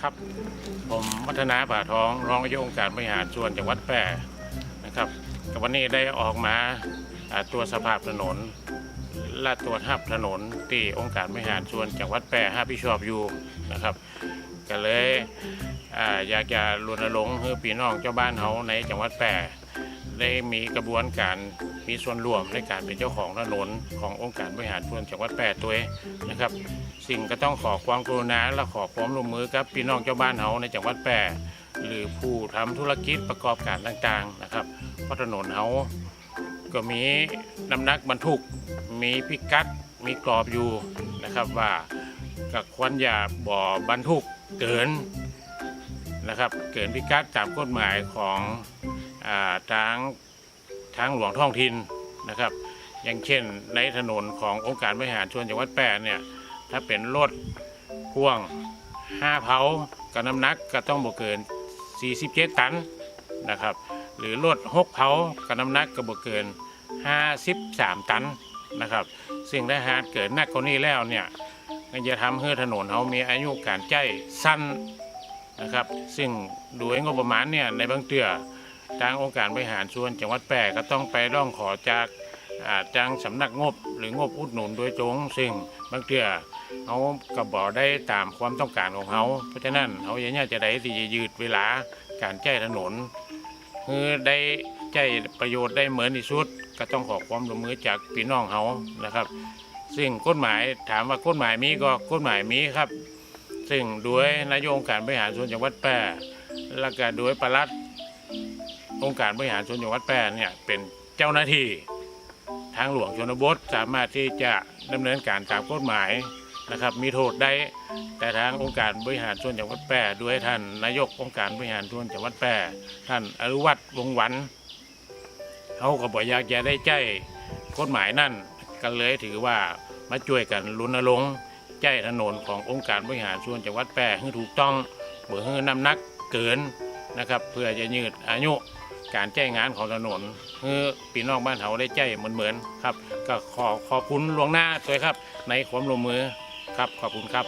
ครับ ผมวัฒนาป่าท้องรองนายกองค์การบริหารส่วนจังหวัดแพร่นะครับกับวันนี้ได้ออกมาตัวสภาพถนนและตัวทับถนนที่องค์การบริหารส่วนจังหวัดแพร่ห้าพี่ชอบอยู่นะครับ ก็เลยอ่าอยากจะรณรงค์ให้พี่น้องเจ้าบ้านเฮาในจังหวัดแพร่ได้มีกระบวนการมีส่วนร่วมในการเป็นเจ้าของถนนขององค์การบริหารส่วนจังหวัดแพร่ตัวเองนะครับ สิ่งก็ต้องขอความกรุณาและขอความร่วมมือกับพี่น้องเจ้าบ้านเฮาในจังหวัดแพร่หรือผู้ทำธุรกิจประกอบการต่างๆนะครับเพราะถนนเฮาก็มีน้ำหนักบรรทุก มีพิกัดมีกรอบอยู่นะครับว่ากับควรอย่าบ่อบรรทุก เกินนะครับ เกินพิกัดตามกฎหมายของอทางทางหลวงท้องถิ่นนะครับ อย่างเช่นในถนนขององค์การบริหารส่วนจังหวัดแพร่เนี่ยถ้าเป็นรถพ่วง 5 เผากับน้ำหนักก็ต้องบ่เกิน 47 ตันนะครับ หรือรถ6เผากับน้ำหนักก็บ่เกิน 53 ตันนะครับ ซึ่งถ้าหากเกิดหนักกว่านี้แล้วเนี่ย มันจะทำให้ถนนเขามีอายุการใช้สั้นนะครับ ซึ่งโดยงบประมาณเนี่ยในบางเตือทางองค์การบริหารส่วนจังหวัดแปรก็ต้องไปร้องขอจากอ่างสำนักงบหรืองบอุดหนุนโดยตรงซึ่งบางเตือเขาก็บอกได้ตามความต้องการของเขาเพราะฉะนั้นเขาอย่างนี้จะได้ที่จะยืดเวลาการใช้ถนนคือได้ใจประโยชน์ได้เหมือนที่สุด ก็ต้องขอความร่วมมือจากพี่น้องเขานะครับ ซึ่งกฎหมายถามว่ากฎหมายมีก็กฎหมายมีครับ ซึ่งโดยนายกองค์การบริหารส่วนจังหวัดแพร่และก็โดยประลัดองค์การบริหารส่วนจังหวัดแพร่เนี่ยเป็นเจ้าหน้าที่ทางหลวงชนบทสามารถที่จะดำเนินการตามกฎหมายนะครับ มีโทษได้ แต่ทางองค์การบริหารส่วนจังหวัดแพร่ด้วยท่านนายกองค์การบริหารส่วนจังหวัดแพร่ท่านอรุวัตรวงศวันเขาก็บอกอยากจะได้ใจกฎหมายนั่น ก็เลยถือว่ามาช่วยกันรณรงค์ใจถนนขององค์การบริหารส่วนจังหวัดแพร่ให้ถูกต้องเบื่อให้น้ำหนักเกินนะครับ เพื่อจะยืดอายุการแจ้งงานของถนนเมื่อปีนอกบ้านเขาได้ใจเหมือนเหมือนๆครับ ก็ขอขอบคุณหลวงหน้าด้วยครับ ในความร่วมมือครับขอบคุณครับ